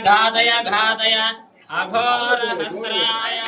घातय घातय अघोरहस्राय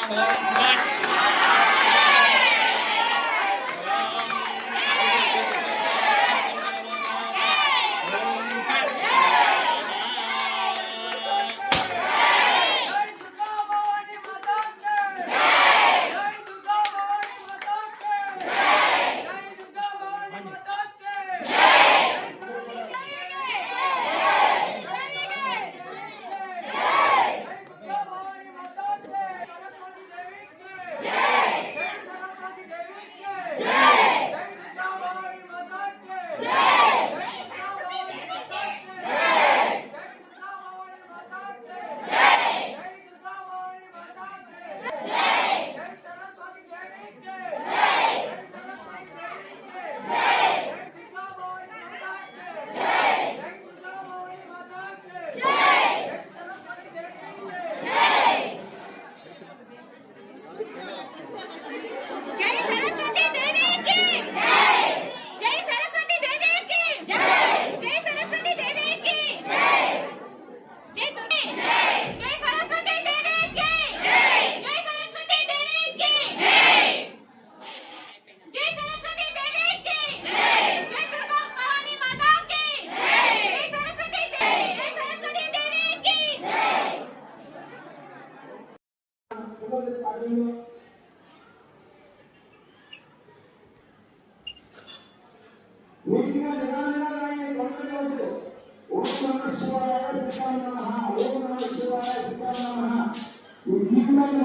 నీటిగా నిరాజనాన్ని పొందవచ్చు ఓం నమ శివాయ శ్రీరామ ఓం నమ శివాయ ఈ జీవితాన్ని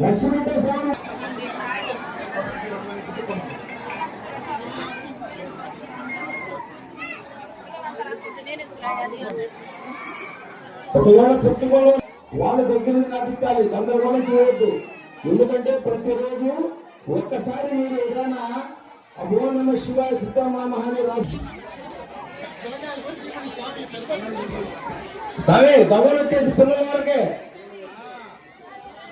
లక్ష్మీపేట స్వామి ఒకవేళ పుస్తకంలో వాళ్ళ దగ్గర నటించాలి గందరగోళం చేయవద్దు ఎందుకంటే ప్రతిరోజు ఒక్కసారి మీరు ఏదైనా అభో నమ శివ సిద్ధమామ అని రాసి సరే దవలు వచ్చేసి పిల్లల వరకే.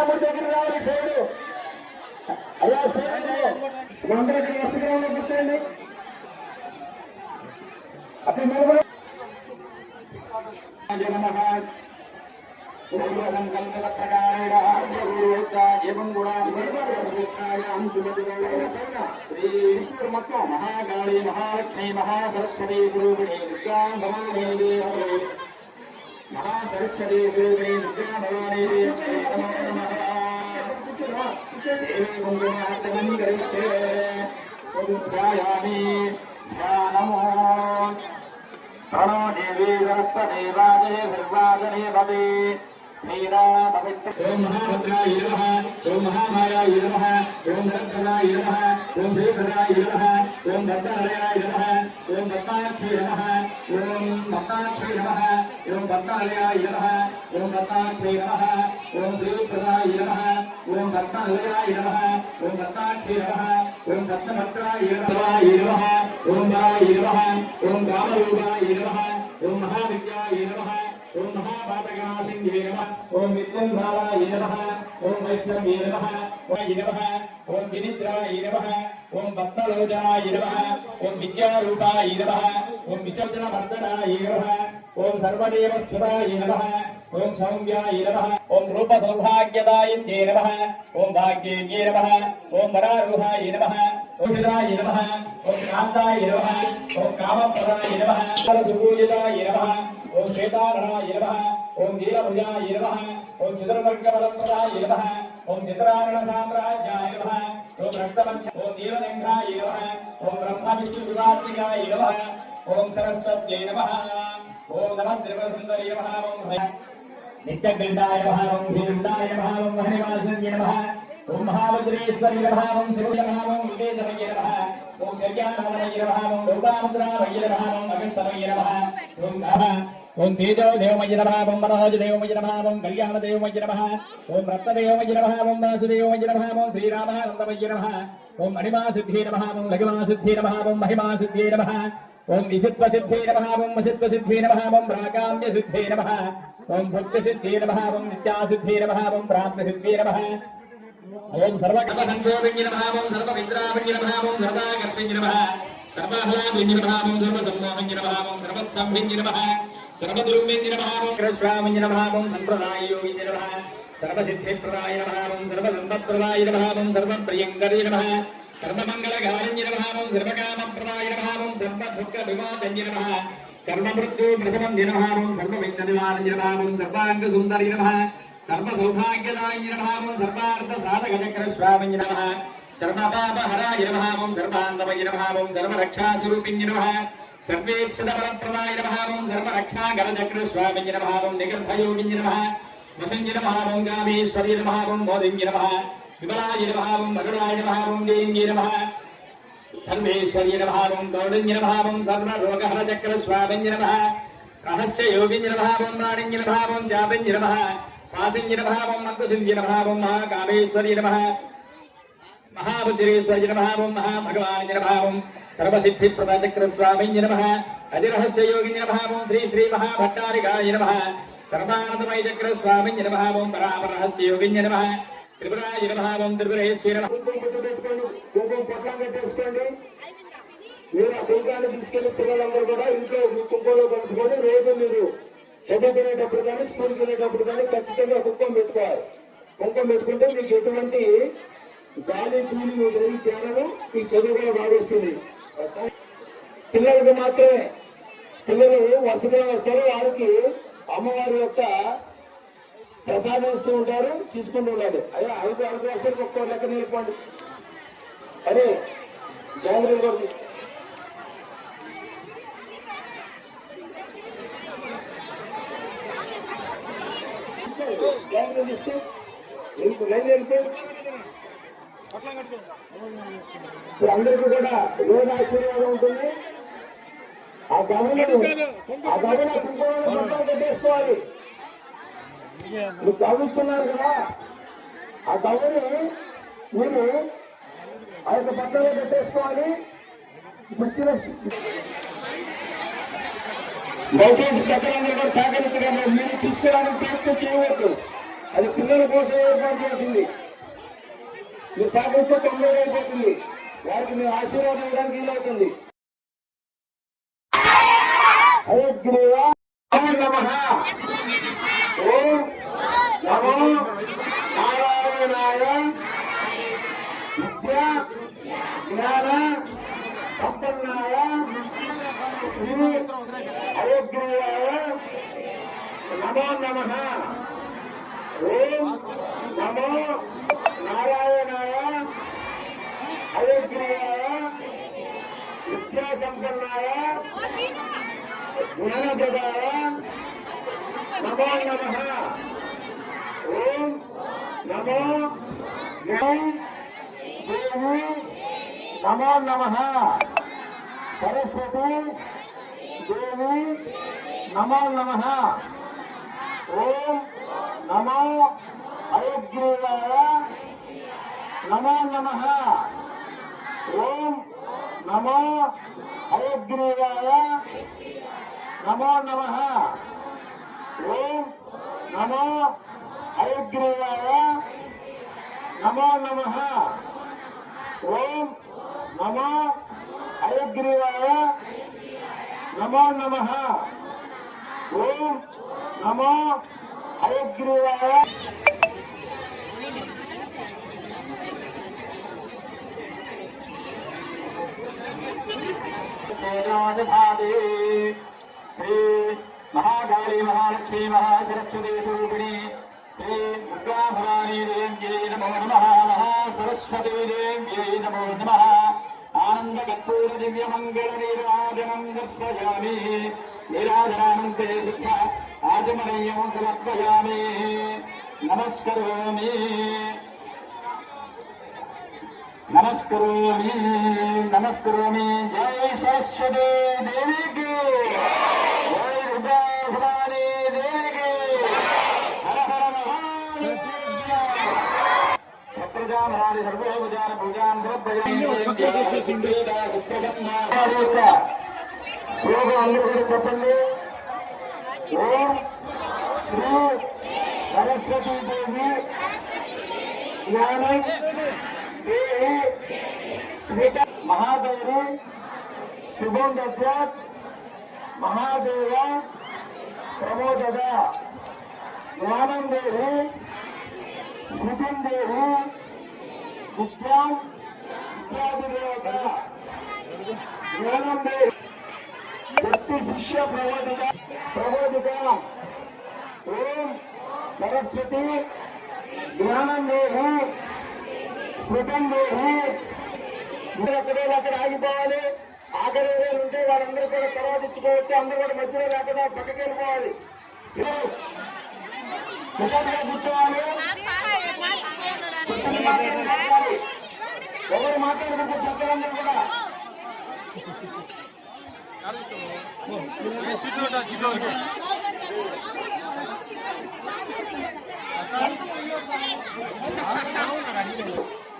దక్షిణామూర్తి దగ్గర రావాలి సైడు అయ్యా సైడు అందరికీ వస్తుగ్రహంలో కూర్చోండి. అక్కడ నిలబడి మొత్తం మహాకాళి మహాలక్ష్మి మహాసరస్వతి స్వరూపిణి దుర్గాం మహాసరస్వతి స్వరూపిణి దుర్గా దేవతే నమో నమః దేవి కుంకుమార్తనం గరిష్టే ధ్యాయామి నిర్వాదనే భవే ఓం మహాభద్రాయ నమః ఓం మహామాయాయ నమః ఓం సరస్వదాయ నమః ఓం శ్రీధరాయ నమః ఓం భద్రహరయాయ నమః ఓం భద్రాక్షే నమః ఓం భద్రాక్షే నమః ఓం భద్రహరయాయ నమః ఓం భద్రాక్షే నమః ఓం శ్రీప్రదాయ నమః ఓం భద్రహరయాయ నమః ఓం భద్రాక్షే నమః ఓం భద్రభద్రాయ నమః ఓం వాయ నమః ఓం రామరూపాయ నమః ఓం మహావిద్యాయ ఓం మహాపాతకనాశిన్యే నమః ఓం విద్యున్భావాయ నమః ఓం వైష్ణవ్యే నమః ఓం నమః ఓం వినిద్రాయ నమః ఓం భక్తలోచనాయ నమః ఓం విద్యారూపాయ నమః ఓం విసర్జనవర్ధనాయ నమః ఓం సర్వదేవస్థుతాయ నమః ఓం సౌమ్యాయ నమః ఓం రూప సౌభాగ్యదాయన్యే నమః ఓం భాగ్యేన్యే నమః ఓం వరారూహాయ నమః ఓం విదాయ నమః ఓం క్రాంతాయ నమః ఓం కామప్రదాయ నమః సుపూజితాయ నమః ఓం శ్వేతారణాయ నమః ఓం నీలభుజాయ నమః ఓం చతుర్వర్గబలప్రదాయ నమః ఓం చిత్రారణ సామ్రాజ్యాయ నమః ఓం రక్తమంజ ఓం నీలనంగాయ నమః ఓం బ్రహ్మ విష్ణు వివాసికాయ నమః ఓం సరస్వత్యై నమః ఓం నమః త్రిపురసుందరి నమః ఓం హయ నిత్యగండాయ నమః ఓం భీరుండాయ నమః ఓం హరివాసన్య నమః ఓం మహావజ్రేశ్వరి నమః ఓం శివయ నమః ఓం వివేదమయ నమః ఓం కళ్యాణమయ నమః ఓం లోకాముద్రామయ నమః ఓం అగస్తమయ నమః ఓం తేజో దేవమయ నమః ఓం మనోజ దేవమయ నమః ఓం కళ్యాణ దేవమయ నమః ఓం రత్నదేవమయ నమః ఓం వాసుదేవమయ నమః ఓం శ్రీరామానందమయ నమః ఓం మణిమా సిద్ధి నమః ఓం లఘుమా సిద్ధి నమః ఓం మహిమా సిద్ధి నమః ఓం విసిత్వ సిద్ధి నమః ఓం వసిత్వ సిద్ధి నమః ఓం ప్రాకామ్య సిద్ధి నమః ఓం భక్తి సిద్ధి నమః ఓం నిత్యా సిద్ధి నమః ఓం ప్రాప్తి సిద్ధి నమః ఓం సర్వకర్మ సంక్షోభింజ నమః ఓం సర్వమిత్రాభింజ నమః ఓం సర్వాకర్షింజ నమః సర్వహ్లాభింజ నమః ఓం సర్వసమ్మోహింజ నమః ఓం సర్వస్తంభింజ నమః సర్వదుర్మింజ నమః ఓం కృష్ణామింజ నమః ఓం సంప్రదాయోగింజ నమః సర్వసిద్ధిప్రదాయ నమః ఓం సర్వసంపత్ప్రదాయ నమః ఓం సర్వప్రియంకరీ నమః సర్వమంగళకారిణ్య నమః ఓం సర్వకామప్రదాయ నమః ఓం సర్వదుఃఖ వివాదన్య నమః సర్వమృత్యు మృతమం నమః ఓం సర్వవిఘ్ననివారణ్య నమః ఓం సర్వాంగ సుందరి నమః సర్వసౌభాగ్యదాయ నమః ఓం సర్వార్థ సాధక చక్ర స్వామిన్య నమః సర్వపాపహరాయ నమః ఓం సర్వాంగమయ నమః ఓం సర్వరక్షాస్వరూపిణ్య నమః సర్వేక్షితవరప్రదాయ నమః ఓం సర్వరక్షాగరచక్ర స్వామిన్య నమః ఓం నిగర్భయోగిన్య నమః వసంజ నమః ఓం గామేశ్వరి నమః ఓం మోదిన్య నమః విమలాయ నమః ఓం మరుడాయ నమః ఓం దేన్య నమః సర్వేశ్వర్య నమః ఓం గౌడన్య నమః ఓం సర్వరోగహర చక్ర స్వామిన్య నమః రహస్య యోగిన్య నమః ఓం ప్రాణిన్య నమః ఓం మహాబుద్ధిరేశ్వర జనభావం మహాభగవాన్ జనభావం సర్వసిద్ధి మంకుసింద్య స్వామి ఓం మహాకామేశ్వర్య నమః మహాబుద్ధిరేశ్వర్య అధిరహస్య శ్రీ శ్రీ మహాభట్టారికాయ నమ సర్వానందమయ చక్ర స్వామి జనభావం ఓం పరాపరహస్య యోగి నమః త్రిపురాయ జనభావం త్రిపురేశ్వర నమః. పెట్టుకోండి కుంకుమ మీరు ఆ కుంకాన్ని తీసుకెళ్ళి పిల్లలందరూ కూడా ఇంట్లో కుంకుమలో కలుపుకొని రోజు మీరు చదువుకునేటప్పుడు కానీ స్కూల్కి వెళ్ళేటప్పుడు కానీ ఖచ్చితంగా కుంకుమ పెట్టుకోవాలి. కుంకుమ పెట్టుకుంటే మీకు ఎటువంటి గాలి కూలి మీకు ఏమి చేరదు చదువు కూడా భావిస్తుంది పిల్లలకు మాత్రమే పిల్లలు వరుసగా వస్తారు వారికి అమ్మవారి యొక్క ప్రసాదం ఇస్తూ ఉంటారు తీసుకుంటూ ఉండాలి అదే ఐదు ఐదు వస్తారు ఒక్కో లెక్క నేర్పండి అరే జాగ్రత్త కూడా తీసుకో. జాగ్రత్త తీసుకో. వెళ్ళిపో, లైన్ వెళ్ళిపో. ఇప్పుడు అందరికీ కూడా రోజు ఆశీర్వాదం ఉంటుంది. ఆ గమనం ఆ పెట్టేసుకోవాలి. మీరు గమనించున్నారు కదా? ఆ గవ్వని మీరు ఆ యొక్క పక్కన పెట్టేసుకోవాలి. మంచిగా దయచేసి పెద్దలందరూ కూడా సహకరించగలరు. మీరు చూసుకోవడానికి ప్రయత్నం చేయవద్దు. అది పిల్లల కోసం ఏర్పాటు చేసింది. మీరు సహకరిస్తే తొందరగా అయిపోతుంది వారికి మీరు ఆశీర్వాదం ఇవ్వడానికి వీలవుతుంది ఓం నమో. నారాయణాయ. విద్య జ్ఞాన సంపన్నాయ. శ్రీ అయోగ్రీయాయ నమో నమ. ఓం నమో నారాయణాయ అయోగ్రీయాయ విద్యా సంపన్నాయ జ్ఞానప్రదాయ నమో నమ ఓం నమో జ్ఞాన దేవి నమో నమ సరస్వతి దేవి నమో నమ ఓం నమో అయోగ్రీవాయ నమో నమ. ఓం నమో అయోగ్రీవాయ నమో నమ. ఓం నమో హయగ్రీవాయ నమో నమ. ఓం నమో హయగ్రీవాయ నమో నమ. ఓం నమో హయగ్రీవాయ భావే శ్రీ మహాకాళీ మహాలక్ష్మీ మహాసరస్వతి స్వరూపిణి శ్రీ దుర్గా భవానీ దేవ్యై నమో నమ మహాసరస్వతీ దేవ్యై నమో నమ ఆనంద దివ్యమంగళ నీరాజనం దర్శయామి నీరాజనానంతే సిద్ధార్థ రాజమనీయం సమర్పయామి నమస్కరోమి నమస్కరోమి నమస్కరోమి జై సరస్వతి దేవికి జై దుర్గాభవాని దేవికి హర హర మహారాజ సర్వోపచార శ్లోకం అందరూ చెప్పండి। శ్రీ సరస్వతీ దేవి జ్ఞానం దేవి స్మిత మహాదేవి శుభం దత్యాత్ మహాదేవ ప్రమోదద జ్ఞానం దేవి స్మృతిం దేవి విద్యాం విద్యాది దేవత జ్ఞానం దేవి శక్తి శిష్య ప్రబోధిక ప్రబోధిక ఓం సరస్వతి జ్ఞానం లేదు స్మృతం లేదు ఎక్కడో అక్కడ ఆగిపోవాలి. ఆఖరి ఏరియాలు ఉంటే వాళ్ళందరూ కూడా తర్వాత ఇచ్చుకోవచ్చు అందరూ కూడా మధ్యలో లేకుండా పక్కకి వెళ్ళిపోవాలి. ముఖంగా కూర్చోవాలి. ఎవరు మాట్లాడుకుంటే చెత్తలందరూ కూడా?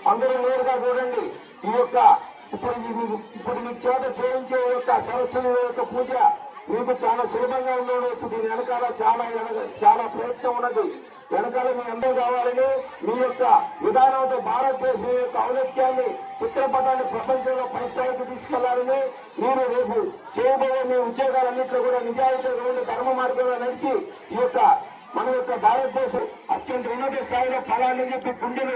అందరూ నేరుగా చూడండి. ఈ యొక్క ఇప్పుడు మీ- ఇప్పుడు మీ చేత చేయించే యొక్క సరస్వతి యొక్క పూజ మీకు చాలా సులభంగా ఉండవచ్చు. దీని వెనకాల చాలా చాలా ప్రయత్నం ఉన్నది. వెనకాల మీ అందరూ కావాలని మీ యొక్క విధానంతో భారతదేశం యొక్క ఔన్నత్యాన్ని చిత్రపటాన్ని ప్రపంచంలో పరిస్థితికి తీసుకెళ్ళాలని మీరు రేపు చేయబోయే మీ ఉద్యోగాలన్నింటిలో కూడా నిజాయితీగా ఉండి ధర్మ మార్గంలో నడిచి ఈ యొక్క మన యొక్క భారతదేశం అత్యంత ఉన్నత స్థాయిలో ఫలాన్ని చెప్పి గుండెలు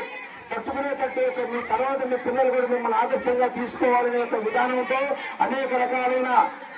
పట్టుకునేటట్టు మీ తర్వాత మీ పిల్లలు కూడా మిమ్మల్ని ఆదర్శంగా తీసుకోవాలనే ఒక విధానంతో అనేక రకాలైన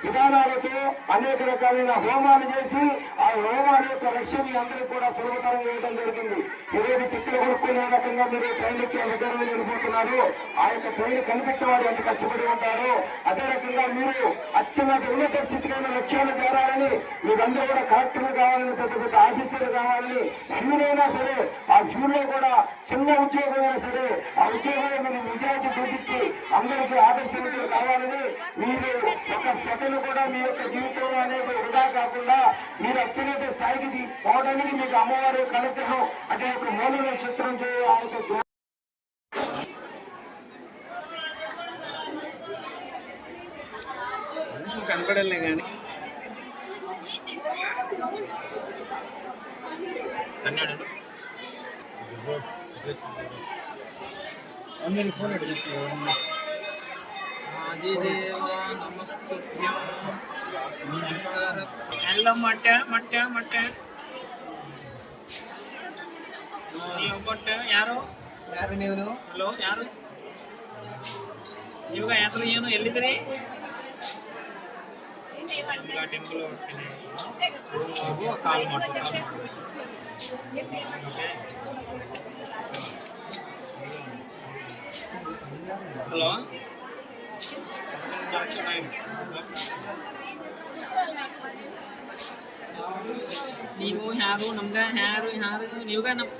విధానాలతో అనేక రకాలైన హోమాలు చేసి ఆ హోమాల యొక్క లక్ష్యం అందరికీ కూడా సులభతరం చేయడం జరిగింది. ఈరోజు తిక్కులు కొనుక్కునే రకంగా మీరు ట్రైన్కి రిజర్వ్ వెళ్ళిపోతున్నారు ఆ యొక్క ట్రైన్ కనిపెట్టే వారు ఎంత కష్టపడి ఉంటారు అదే రకంగా మీరు అత్యున్నత ఉన్నత స్థితికైన లక్ష్యాలు చేరాలని మీరందరూ కూడా కలెక్టర్లు కావాలని పెద్ద పెద్ద ఆఫీసర్లు కావాలని ఎన్నైనా సరే ఆ వ్యూలో కూడా చిన్న ఉద్యోగం అయినా సరే ఆ ఉద్యోగంలో మీరు నిజాయితీ చూపించి అందరికీ ఆదర్శనీయులు కావాలని మీరు ఒక సెకండ్ కూడా మీ యొక్క జీవితంలో అనేది వృధా కాకుండా మీరు అత్యున్నత స్థాయికి పోవడానికి మీకు అమ్మవారి యొక్క అనుగ్రహం అంటే ఒక మూల నక్షత్రం చే ఆ యొక్క జ్ఞా- మనుషులు కనపడలే కానీ. అన్నాడు. ಪ್ಲೇಸ್ ಫೋನ್ ಎಲ್ಲ ಮೊಟ್ಟೆ ಮೊಟ್ಟೆ ಮೊಟ್ಟೆ ಒಬ್ಬಟ್ಟು ಯಾರು ಯಾರು ನೀವು ಹಲೋ ಯಾರು ಇವಾಗ ಹೆಸರು ಏನು ಎಲ್ಲಿದ್ದೀರಿ ಟೆಂಪಲ್ ಕಾಲ್ ಮಾಡಿ ಕಾಲ್ ಮಾಡಿ ಹಲೋ ನೀವು ಯಾರು ನಮ್ಗ ಯಾರು ಯಾರು ನೀವ್ಗ ನಮ್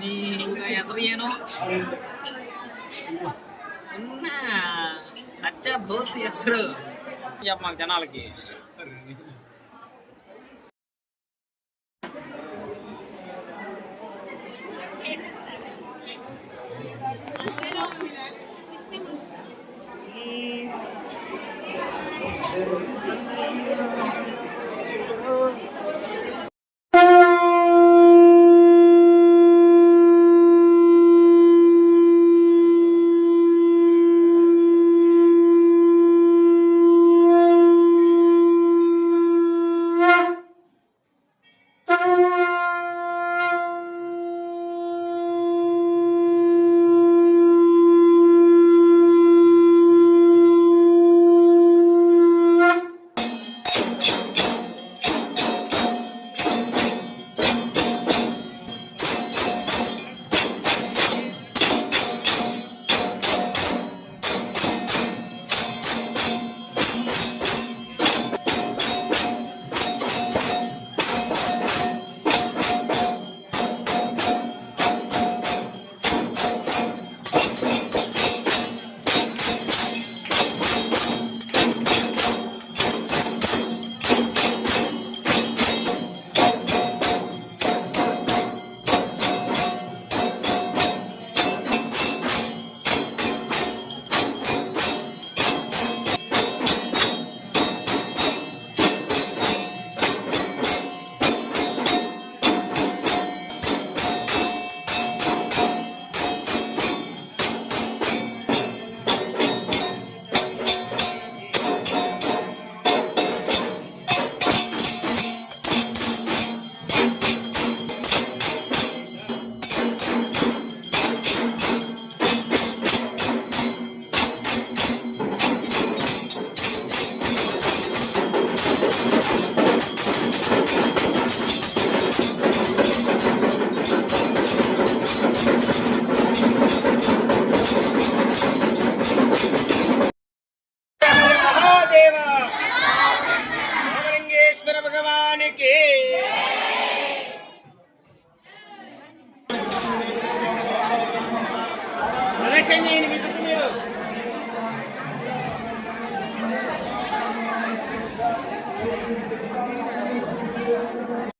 ನೀವ್ಗ ಹೆಸರು ಏನು అన్న అచ్చా బహుత్ ಹೆಸರು చెప్ప మాకు జనాలకి